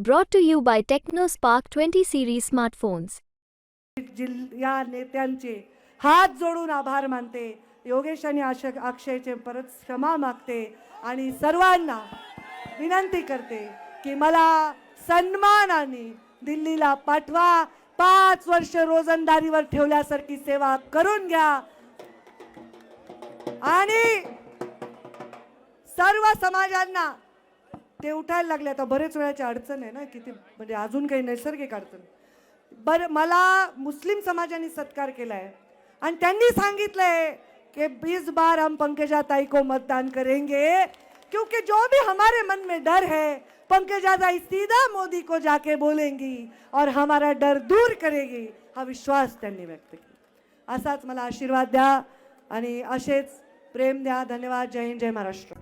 Brought to you by TechnoSpark 20 series smartphones. जिल या नेत्यांचे हात जोडून आभार मानते. योगेश आणि आश अक्षयचे परत क्षमा मागते आणि सर्वांना विनंती करते की मला सन्मानाने दिल्लीला पाठवा. पाच वर्ष रोजंदारीवर ठेवल्यासारखी सेवा करून घ्या. आणि सर्व समाजांना ते उठायला लागले. आता बरेच वेळाची अडचण आहे ना किती म्हणजे अजून काही नैसर्गिक अडचण. बरं मला मुस्लिम समाजाने सत्कार केला आहे आणि त्यांनी सांगितलं आहे कि बीस बार हम पंकजा ताई को मतदान करेंगे. क्योंकि जो भी हमारे मन में डर है पंकजा ताई सीधा मोदी को जाके बोलेंगी और हमारा डर दूर करेगी. हा विश्वास त्यांनी व्यक्त केला. असाच मला आशीर्वाद द्या आणि असेच प्रेम द्या. धन्यवाद. जय हिंद जय महाराष्ट्र.